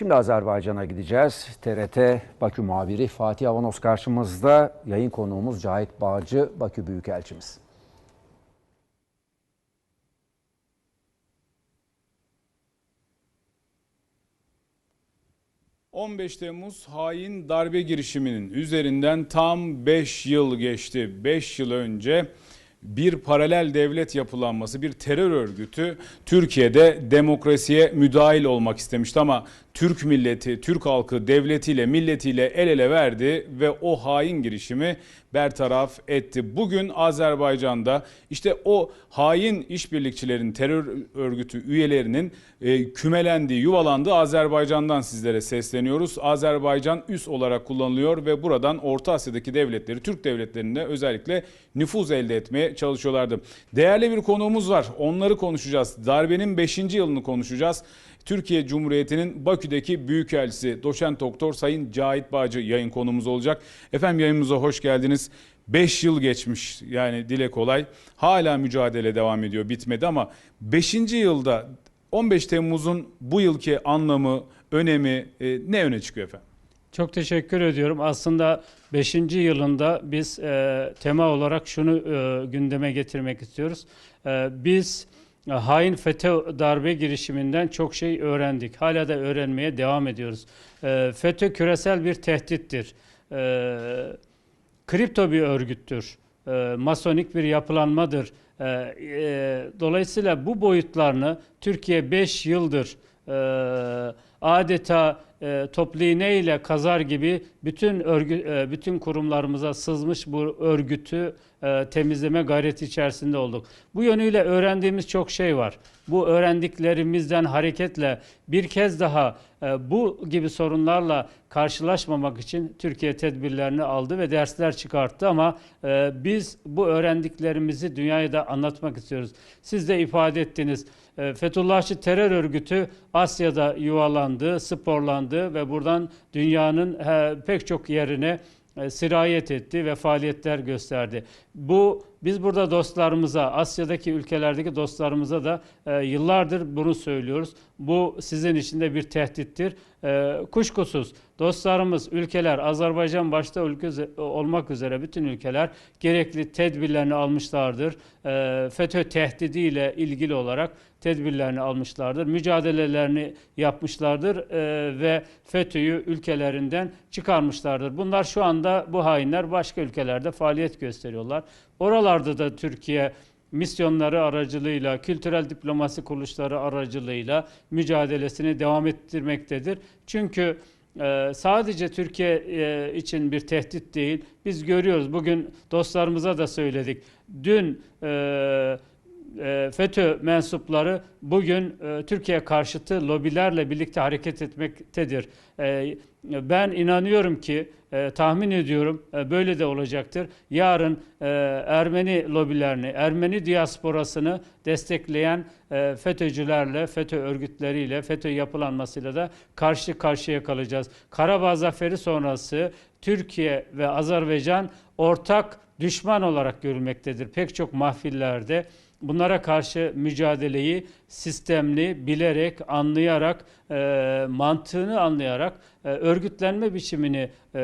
Şimdi Azerbaycan'a gideceğiz. TRT Bakü muhabiri Fatih Avanos karşımızda. Yayın konuğumuz Cahit Bağcı, Bakü Büyükelçimiz. ...15 Temmuz hain darbe girişiminin üzerinden tam 5 yıl geçti. 5 yıl önce bir paralel devlet yapılanması, bir terör örgütü Türkiye'de demokrasiye müdahil olmak istemişti ama Türk milleti, Türk halkı devletiyle, milletiyle el ele verdi ve o hain girişimi bertaraf etti. Bugün Azerbaycan'da işte o hain işbirlikçilerin, terör örgütü üyelerinin e, kümelendiği, yuvalandığı Azerbaycan'dan sizlere sesleniyoruz. Azerbaycan üs olarak kullanılıyor ve buradan Orta Asya'daki devletleri, Türk devletlerinde özellikle nüfuz elde etmeye çalışıyorlardı. Değerli bir konuğumuz var. Onları konuşacağız. Darbenin 5. yılını konuşacağız. Türkiye Cumhuriyeti'nin Bakü'deki Büyükelçisi Doçent Doktor Sayın Cahit Bağcı yayın konumuz olacak. Efendim yayınımıza hoş geldiniz. 5 yıl geçmiş yani dile kolay. Hala mücadele devam ediyor bitmedi ama 5. yılda 15 Temmuz'un bu yılki anlamı, önemi e, ne öne çıkıyor efendim? Çok teşekkür ediyorum. Aslında 5. yılında biz e, tema olarak şunu e, gündeme getirmek istiyoruz. E, biz hain FETÖ darbe girişiminden çok şey öğrendik. Hala da öğrenmeye devam ediyoruz. E, FETÖ küresel bir tehdittir. E, kripto bir örgüttür. E, masonik bir yapılanmadır. E, dolayısıyla bu boyutlarını Türkiye 5 yıldır e, adeta e, toplu iğne ile kazar gibi bütün örgü, e, bütün kurumlarımıza sızmış bu örgütü e, temizleme gayreti içerisinde olduk. Bu yönüyle öğrendiğimiz çok şey var. Bu öğrendiklerimizden hareketle bir kez daha e, bu gibi sorunlarla karşılaşmamak için Türkiye tedbirlerini aldı ve dersler çıkarttı ama e, biz bu öğrendiklerimizi dünyaya da anlatmak istiyoruz. Siz de ifade ettiniz. E, Fethullahçı terör örgütü Asya'da yuvalandı, sporlandı ve buradan dünyanın pek çok yerine sirayet etti ve faaliyetler gösterdi. Bu biz burada dostlarımıza, Asya'daki ülkelerdeki dostlarımıza da e, yıllardır bunu söylüyoruz. Bu sizin için de bir tehdittir. E, kuşkusuz dostlarımız, ülkeler, Azerbaycan başta ülke olmak üzere bütün ülkeler gerekli tedbirlerini almışlardır. FETÖ tehdidiyle ilgili olarak tedbirlerini almışlardır. Mücadelelerini yapmışlardır ve FETÖ'yü ülkelerinden çıkarmışlardır. Bunlar şu anda bu hainler başka ülkelerde faaliyet gösteriyorlar. Oralarda da Türkiye misyonları aracılığıyla, kültürel diplomasi kuruluşları aracılığıyla mücadelesini devam ettirmektedir. Çünkü sadece Türkiye e, için bir tehdit değil, biz görüyoruz. Bugün dostlarımıza da söyledik. Dün e, FETÖ mensupları bugün e, Türkiye karşıtı lobilerle birlikte hareket etmektedir. E, ben inanıyorum ki, e, tahmin ediyorum e, böyle de olacaktır. Yarın e, Ermeni lobilerini, Ermeni diasporasını destekleyen e, FETÖ'cülerle, FETÖ örgütleriyle, FETÖ yapılanmasıyla da karşı karşıya kalacağız. Karabağ Zaferi sonrası Türkiye ve Azerbaycan ortak düşman olarak görülmektedir. Pek çok mahfillerde bunlara karşı mücadeleyi sistemli, bilerek, anlayarak, e, mantığını anlayarak, e, örgütlenme biçimini e,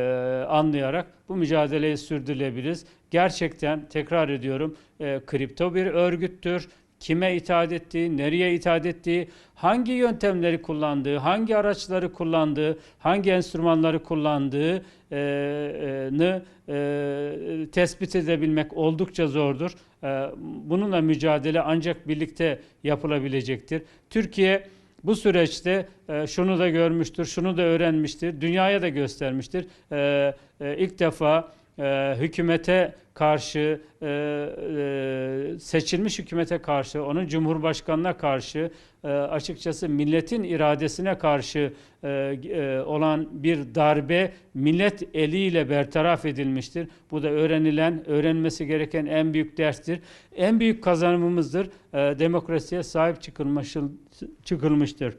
anlayarak bu mücadeleyi sürdürülebiliriz. Gerçekten tekrar ediyorum, e, kripto bir örgüttür kime itaat ettiği, nereye itaat ettiği, hangi yöntemleri kullandığı, hangi araçları kullandığı, hangi enstrümanları kullandığını e, tespit edebilmek oldukça zordur. E, bununla mücadele ancak birlikte yapılabilecektir. Türkiye bu süreçte e, şunu da görmüştür, şunu da öğrenmiştir, dünyaya da göstermiştir. E, e, ilk defa e, hükümete karşı, e, e, seçilmiş hükümete karşı, onun cumhurbaşkanına karşı, e, açıkçası milletin iradesine karşı e, e, olan bir darbe millet eliyle bertaraf edilmiştir. Bu da öğrenilen, öğrenmesi gereken en büyük derstir. En büyük kazanımımızdır. E, demokrasiye sahip çıkılmış, çıkılmıştır.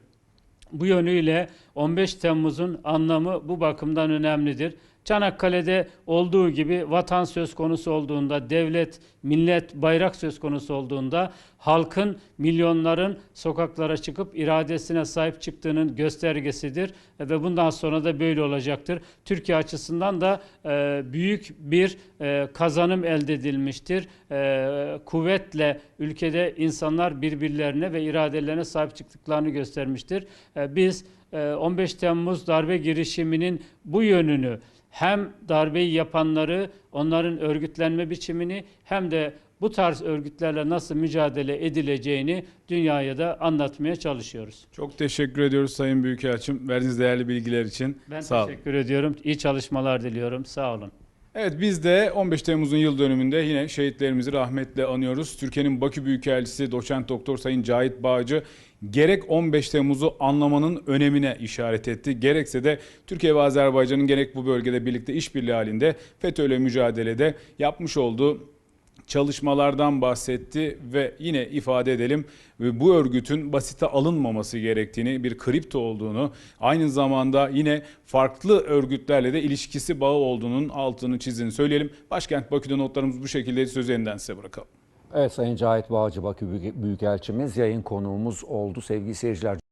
Bu yönüyle 15 Temmuz'un anlamı bu bakımdan önemlidir. Çanakkale'de olduğu gibi vatan söz konusu olduğunda, devlet, millet, bayrak söz konusu olduğunda halkın, milyonların sokaklara çıkıp iradesine sahip çıktığının göstergesidir ve bundan sonra da böyle olacaktır. Türkiye açısından da e, büyük bir e, kazanım elde edilmiştir. E, kuvvetle ülkede insanlar birbirlerine ve iradelerine sahip çıktıklarını göstermiştir. E, biz e, 15 Temmuz darbe girişiminin bu yönünü hem darbeyi yapanları, onların örgütlenme biçimini hem de bu tarz örgütlerle nasıl mücadele edileceğini dünyaya da anlatmaya çalışıyoruz. Çok teşekkür ediyoruz Sayın Büyükelçim verdiğiniz değerli bilgiler için. Ben Sağ olun. teşekkür ediyorum. İyi çalışmalar diliyorum. Sağ olun. Evet biz de 15 Temmuz'un yıl dönümünde yine şehitlerimizi rahmetle anıyoruz. Türkiye'nin Bakü Büyükelçisi Doçent Doktor Sayın Cahit Bağcı gerek 15 Temmuz'u anlamanın önemine işaret etti. Gerekse de Türkiye ve Azerbaycan'ın gerek bu bölgede birlikte işbirliği halinde FETÖ'yle mücadelede yapmış olduğu çalışmalardan bahsetti ve yine ifade edelim ve bu örgütün basite alınmaması gerektiğini, bir kripto olduğunu, aynı zamanda yine farklı örgütlerle de ilişkisi bağı olduğunun altını çizdiğini söyleyelim. Başkent Bakü'de notlarımız bu şekilde söz yeniden size bırakalım. Evet Sayın Cahit Bağcı Bakü Büyükelçimiz yayın konuğumuz oldu sevgili seyirciler.